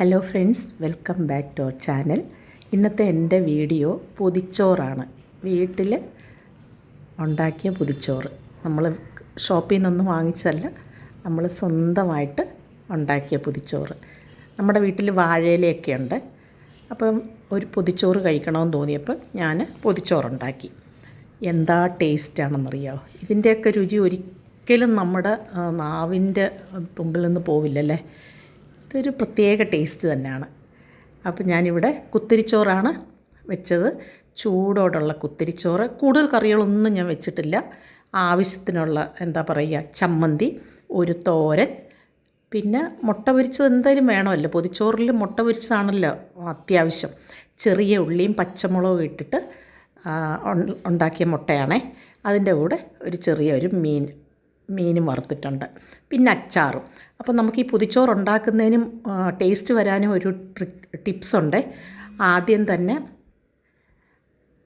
Hello friends welcome back to our channel ഇന്നത്തെ എന്റെ video പൊതിച്ചോറാണ്. വീട്ടിൽ ഉണ്ടാക്കിയ പൊതിച്ചോറ്. നമ്മൾ ഷോപ്പിൽ നിന്നൊന്നും വാങ്ങിച്ചല്ല നമ്മൾ സ്വന്തമായിട്ട് ഉണ്ടാക്കിയ പൊതിച്ചോറ്. നമ്മുടെ വീട്ടിൽ വാഴയിലയൊക്കെ ഉണ്ട് അപ്പം ഒരു പൊതിച്ചോറ് കഴിക്കണമെന്ന് തോന്നിയപ്പോൾ ഞാൻ പൊതിച്ചോറുണ്ടാക്കി. എന്താ ടേസ്റ്റാണെന്നറിയാമോ ഇതിന്റെയൊക്കെ രുചി ഒരിക്കലും നമ്മുടെ നാവിന്റെ തുമ്പിൽ നിന്ന് പോവില്ലല്ലേ? ഇതൊരു പ്രത്യേക ടേസ്റ്റ് തന്നെയാണ്. അപ്പോൾ ഞാനിവിടെ കുത്തിരിച്ചോറാണ് വെച്ചത്. ചൂടോടുള്ള കുത്തിരിച്ചോറ്. കൂടുതൽ കറികളൊന്നും ഞാൻ വെച്ചിട്ടില്ല. ആവശ്യത്തിനുള്ള എന്താ പറയുക ചമ്മന്തി ഒരു തോരൻ പിന്നെ മുട്ട പൊരിച്ചത് എന്തായാലും വേണമല്ലോ. പൊതിച്ചോറിൽ മുട്ട പൊരിച്ചതാണല്ലോ അത്യാവശ്യം. ചെറിയ ഉള്ളിയും പച്ചമുളകും ഇട്ടിട്ട് ഉണ്ടാക്കിയ മുട്ടയാണേ. അതിന്റെ കൂടെ ഒരു ചെറിയൊരു മീൻ മീനും വറുത്തിട്ടുണ്ട്. പിന്നെ അച്ചാറും. അപ്പോൾ നമുക്ക് ഈ പുതിച്ചോറ് ഉണ്ടാക്കുന്നതിനും ടേസ്റ്റ് വരാനും ഒരു ടിപ്സ് ഉണ്ട് ആദ്യം തന്നെ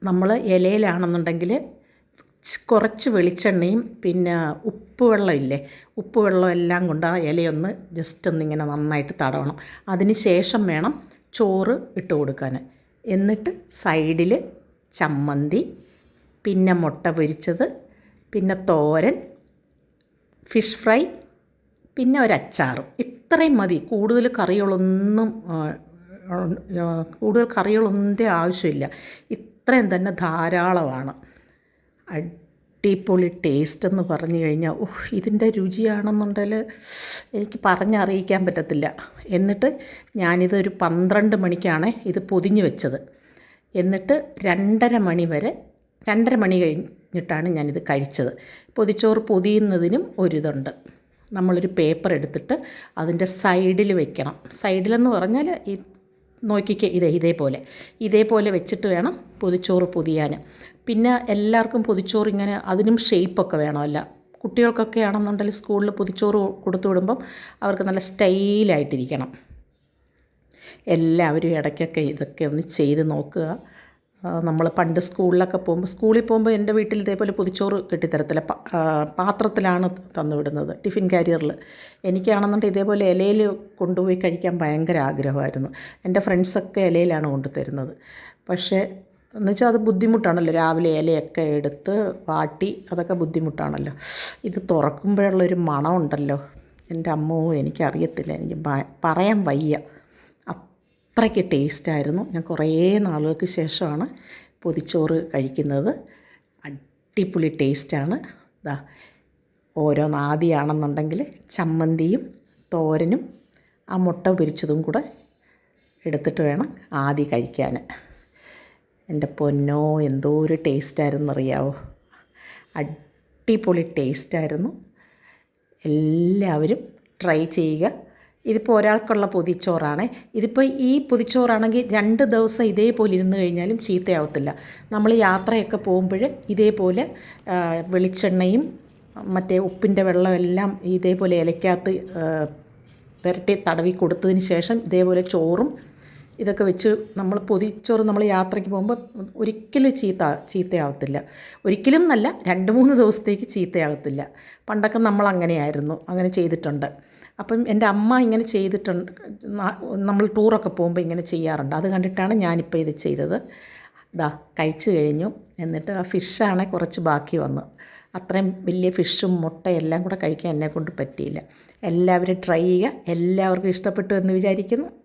നമ്മൾ ഇലയിലാണെന്നുണ്ടെങ്കിൽ കുറച്ച് വെളിച്ചെണ്ണയും പിന്നെ ഉപ്പ് വെള്ളം ഇല്ലേ? ഉപ്പ് വെള്ളം എല്ലാം കൊണ്ട് ആ ഇലയൊന്ന് ജസ്റ്റ് ഒന്നിങ്ങനെ നന്നായിട്ട് തടവണം. അതിന് ശേഷം വേണം ചോറ് ഇട്ട് കൊടുക്കാൻ. എന്നിട്ട് സൈഡിൽ ചമ്മന്തി പിന്നെ മുട്ട പൊരിച്ചത് പിന്നെ തോരൻ ഫിഷ് ഫ്രൈ പിന്നെ ഒരു അച്ചാറും ഇത്രയും മതി. കൂടുതൽ കറികളൊന്നും കൂടുതൽ കറികളൊന്നിന്റെ ആവശ്യമില്ല. ഇത്രയും തന്നെ ധാരാളമാണ്. അടിപൊളി ടേസ്റ്റ് എന്ന് പറഞ്ഞു കഴിഞ്ഞാൽ ഓഹ് ഇതിന്റെ രുചിയാണെന്നുണ്ടെങ്കിൽ എനിക്ക് പറഞ്ഞറിയിക്കാൻ പറ്റത്തില്ല. എന്നിട്ട് ഞാനിതൊരു പന്ത്രണ്ട് മണിക്കാണ് ഇത് പൊതിഞ്ഞ് വെച്ചത്. എന്നിട്ട് രണ്ടര മണി വരെ രണ്ടര മണി കഴിഞ്ഞിട്ടാണ് ഞാനിത് കഴിച്ചത്. പൊതിച്ചോറ് പൊതിയുന്നതിനും ഒരിതുണ്ട്. നമ്മളൊരു പേപ്പർ എടുത്തിട്ട് അതിന്റെ സൈഡിൽ വെക്കണം. സൈഡിലെന്ന് പറഞ്ഞാൽ ഈ നോക്കിക്കേ ഇതേ ഇതേപോലെ. ഇതേപോലെ വെച്ചിട്ട് വേണം പൊതിച്ചോറ് പൊതിയാൻ പിന്നെ എല്ലാവർക്കും പൊതിച്ചോറ് ഇങ്ങനെ അതിനും ഷേപ്പൊക്കെ വേണമല്ല കുട്ടികൾക്കൊക്കെ ആണെന്നുണ്ടെങ്കിൽ സ്കൂളിൽ പൊതിച്ചോറ് കൊടുത്തു വിടുമ്പം അവർക്ക് നല്ല സ്റ്റൈലായിട്ടിരിക്കണം എല്ലാവരും ഇടയ്ക്കൊക്കെ ഇതൊക്കെ ഒന്ന് ചെയ്ത് നോക്കുക. നമ്മൾ പണ്ട് സ്കൂളിലൊക്കെ പോകുമ്പോൾ സ്കൂളിൽ പോകുമ്പോൾ എന്റെ വീട്ടിൽ ഇതേപോലെ പൊതിച്ചോറ് കെട്ടിത്തരത്തില്ല. പാത്രത്തിലാണ് തന്നുവിടുന്നത് ടിഫിൻ കാരിയറിൽ എനിക്കാണെന്നുണ്ടെങ്കിൽ ഇതേപോലെ ഇലയിൽ കൊണ്ടുപോയി കഴിക്കാൻ ഭയങ്കര ആഗ്രഹമായിരുന്നു. എന്റെ ഫ്രണ്ട്സൊക്കെ ഇലയിലാണ് കൊണ്ടുതരുന്നത്. പക്ഷേ എന്ന് വെച്ചാൽ അത് ബുദ്ധിമുട്ടാണല്ലോ. രാവിലെ ഇലയൊക്കെ എടുത്ത് വാട്ടി അതൊക്കെ ബുദ്ധിമുട്ടാണല്ലോ. ഇത് തുറക്കുമ്പോഴുള്ളൊരു മണമുണ്ടല്ലോ. എന്റെ അമ്മവും എനിക്കറിയത്തില്ല. എനിക്ക് പറയാൻ വയ്യ. അത്രയ്ക്ക് ടേസ്റ്റായിരുന്നു. ഞാൻ കുറേ നാളുകൾക്ക് ശേഷമാണ് പൊതിച്ചോറ് കഴിക്കുന്നത്. അടിപൊളി ടേസ്റ്റാണ്. ഇതാ ഓരോ നാദിയാണെന്നുണ്ടെങ്കിൽ ചമ്മന്തിയും തോരനും ആ മുട്ട പൊരിച്ചതും കൂടെ എടുത്തിട്ട് വേണം ആദ്യം കഴിക്കാൻ. എന്റെ പൊന്നോ എന്തോ ഒരു ടേസ്റ്റായിരുന്നു അറിയാവോ അടിപൊളി ടേസ്റ്റായിരുന്നു. എല്ലാവരും ട്രൈ ചെയ്യുക. ഇതിപ്പോൾ ഒരാൾക്കുള്ള പൊതിച്ചോറാണ്. ഇതിപ്പോൾ ഈ പൊതിച്ചോറാണെങ്കിൽ രണ്ട് ദിവസം ഇതേപോലെ ഇരുന്ന് കഴിഞ്ഞാലും ചീത്തയാവത്തില്ല. നമ്മൾ യാത്രയൊക്കെ പോകുമ്പോൾ ഇതേപോലെ വെളിച്ചെണ്ണയും മറ്റേ ഉപ്പിന്റെ വെള്ളമെല്ലാം ഇതേപോലെ ഇലക്കകത്ത് ആ, പുരട്ടി തടവി കൊടുത്തതിന് ശേഷം ഇതേപോലെ ചോറും ഇതൊക്കെ വെച്ച് നമ്മൾ പൊതിച്ചോറ് നമ്മൾ യാത്രയ്ക്ക് പോകുമ്പോൾ ഒരിക്കലും ചീത്ത ചീത്തയാവത്തില്ല. ഒരിക്കലും നല്ല രണ്ട് മൂന്ന് ദിവസത്തേക്ക് ചീത്തയാകത്തില്ല പണ്ടൊക്കെ നമ്മൾ അങ്ങനെയായിരുന്നു. അങ്ങനെ ചെയ്തിട്ടുണ്ട്. അപ്പം എന്റെ അമ്മ ഇങ്ങനെ ചെയ്തിട്ടുണ്ട്. നമ്മൾ ടൂറൊക്കെ പോകുമ്പോൾ ഇങ്ങനെ ചെയ്യാറുണ്ട്. അത് കണ്ടിട്ടാണ് ഞാനിപ്പോൾ ഇത് ചെയ്തത്. ഇതാ കഴിച്ചു കഴിഞ്ഞു. എന്നിട്ട് ആ ഫിഷാണ് കുറച്ച് ബാക്കി വന്നു. അത്രയും വലിയ ഫിഷും മുട്ടയും എല്ലാം കൂടെ കഴിക്കാൻ എന്നെ കൊണ്ട് പറ്റിയില്ല. എല്ലാവരും ട്രൈ ചെയ്യുക. എല്ലാവർക്കും ഇഷ്ടപ്പെട്ടു എന്ന് വിചാരിക്കുന്നു.